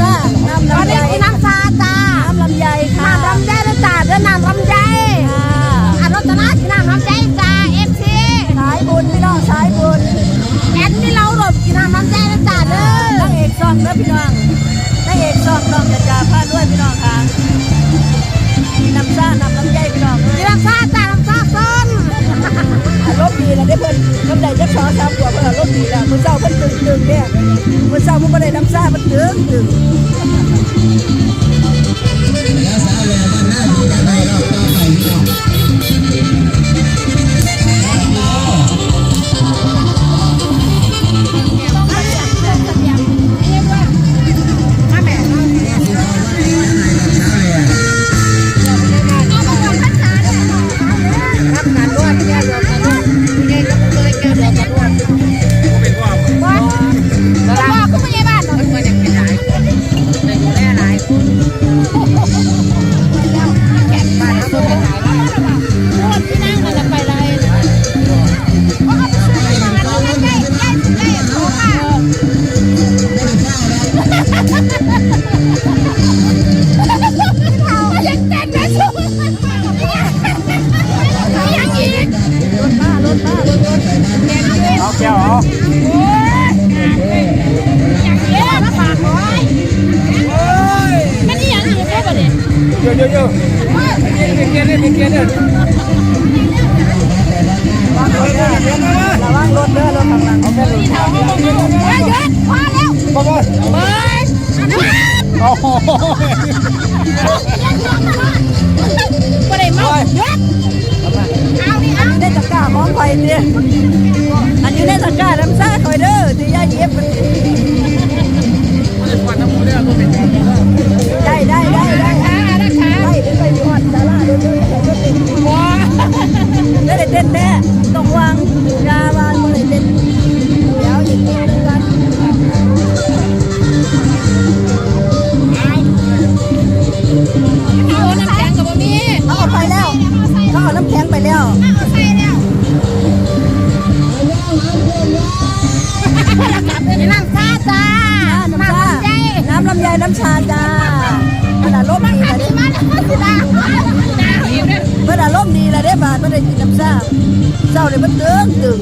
จ้าน้ำน้ำให เนี่ยมื้อเช้าเพิ่นบ่ได้น้ำซ่าเพิ่นตึงตึง เกียร์เนี่ยเป็นเกียร์เนี่ยระวังรถเด้อรถข้างหลังเอาไปเลยเอาไปเลยเฮ้ยหยุดพอแล้วบอบบ๊อบเฮ้ย โอ้โหไม่ได้เมาหยุดเอาดิเอาได้ตะกร้าของไฟเนี่ยอันนี้ได้ตะกร้าน้ำซ่าคอยเด้อที่ย่าเย็บมัน เอาน้ำแข็งกับบ่มีเขาเอาไปแล้วเขาเอาน้ำแข็งไปแล้วเอาใส่แล้วน้ำชาจ้าน้ำชาน้ำลำไยน้ำชาจ้าเพื่อนอารมณ์ดีเลยเด้มาแล้วสิดาดาหิวเด้อเพื่อนอารมณ์ดีเลยเด้บาทเพื่อนได้กินน้ำชาเจ้าเลยมันตึงตึง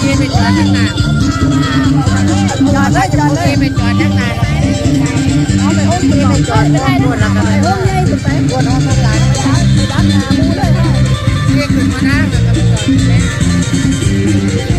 คไปจอดเลยจอดเลยไปจอดข้งหน้าเอาไปอุ้ไปจอดได้หมดแล้นเลยเฮ้ยใหญ่สุดไปปวดห้องหลังไปด้านหน้ามูเลยเรียกขึ้นมาหน้าแล้วก็ไปจอดเลย